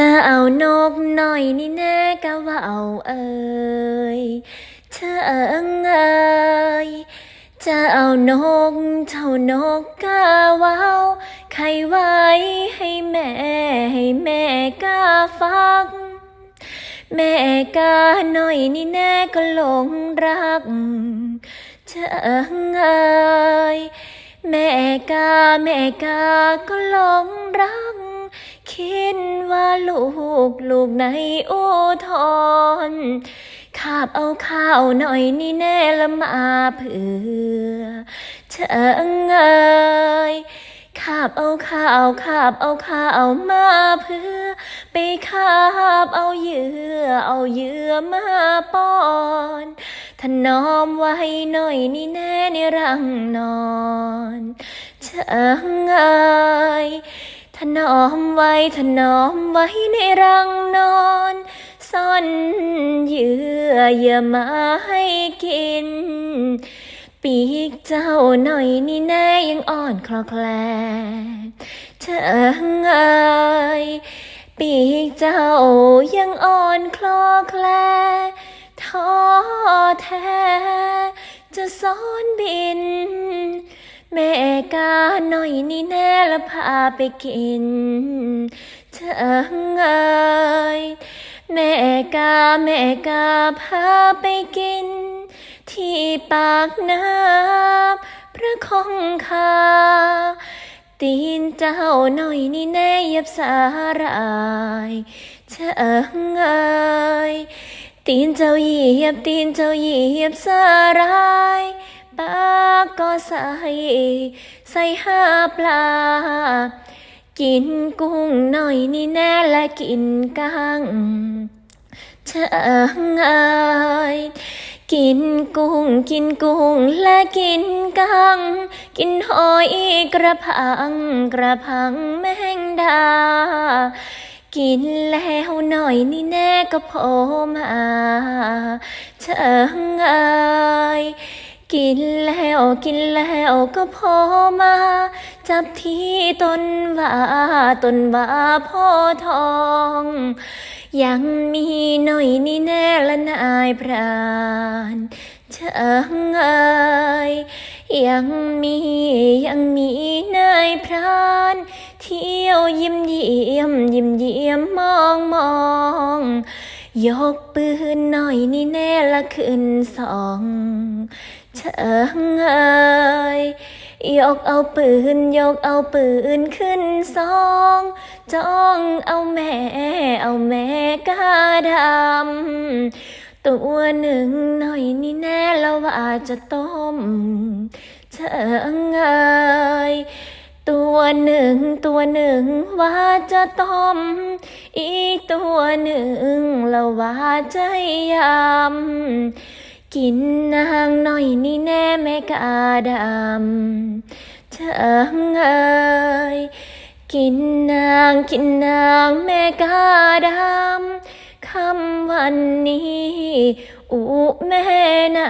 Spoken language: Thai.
จะเอานกหน่อยนี่แน่ก็ว่าเอาเอ่ยเธอเอิงเอ่ยจะเอานกเท่านกก็ว่าวใครไว้ให้แม่ให้แม่ก็ฟังแม่กาหน่อยนี่แน่ก็หลงรักเธอเอ่ยแม่กาแม่กาก็หลงรัก คิดว่าลูกลูกในอุทธรขาบเอาข้าวหน่อยนี่แน่ละมาเผื่อเธอเอ่ยขาบเอาข้าวขาบเอาข้าวมาเพื่อ ไปคาบเอาเยื่อเอาเยื่อมาป้อนถนอมไว้หน่อยนี่แน่ในรังนอนเธอเอ่ย ถนอมไว้ถนอมไว้ในรังนอน ซ่อนเยื่ออย่ามาให้กิน ปีกเจ้าหน่อยนี่แน่ยังอ่อนคลอแคลเธอเอ่ยปีกเจ้ายังอ่อนคลอแคลท้อแท้จะสอนบิน แม่กาหน่อยนี่แน่ละพาไปกินเธอเอ่ยแม่กาแม่กาพาไปกิน ที่ปากน้ำพระคงคาตีนเจ้าหน่อยนี่แน่ยับสาหรายเธอเอ่ยตีนเจ้าเหยียบตีนเจ้าเหยียบสาหราย ปาก็ใส่ใส่ห้าปลา กินกุ้งหน่อยนี่แน่และกินกังเธอเอ่ยกินกุ้งกินกุ้งและกินกัง กินหอยกระพังกระพังแมงดา กินแล้วหน่อยนี่แน่ก็โผล่มาเธอเอ่ย กินแล้วกินแล้วก็โผล่มา จับที่ต้นว่าต้นว่าพธิ์ทอง ยังมีหน่อยนี่แน่ละนายพรานเธอเอ่ยยังมียังมีนายพรานเที่ยวยิ้มเยี่ยมยิ้มเยี่ยมมองมองยกปืนหน่อยนี่แน่ละขึ้นสอง เธอเอ่ยยกเอาปืน ยกเอาปืนขึ้นสองจ้องเอาแม่ เอาแม่กาดำตัวหนึ่งหน่อยนี่แน่แล้วว่าจะต้ม เธอเอ่ยตัวหนึ่งตัวหนึ่งว่าจะต้ม อีกตัวหนึ่งแล้วว่าจะยำ กินนางหน่อยนี่แน่แม่กาดำเธอเอ่ยกินนางกินนางแม่กาดำคำวันนี้อุแม่นา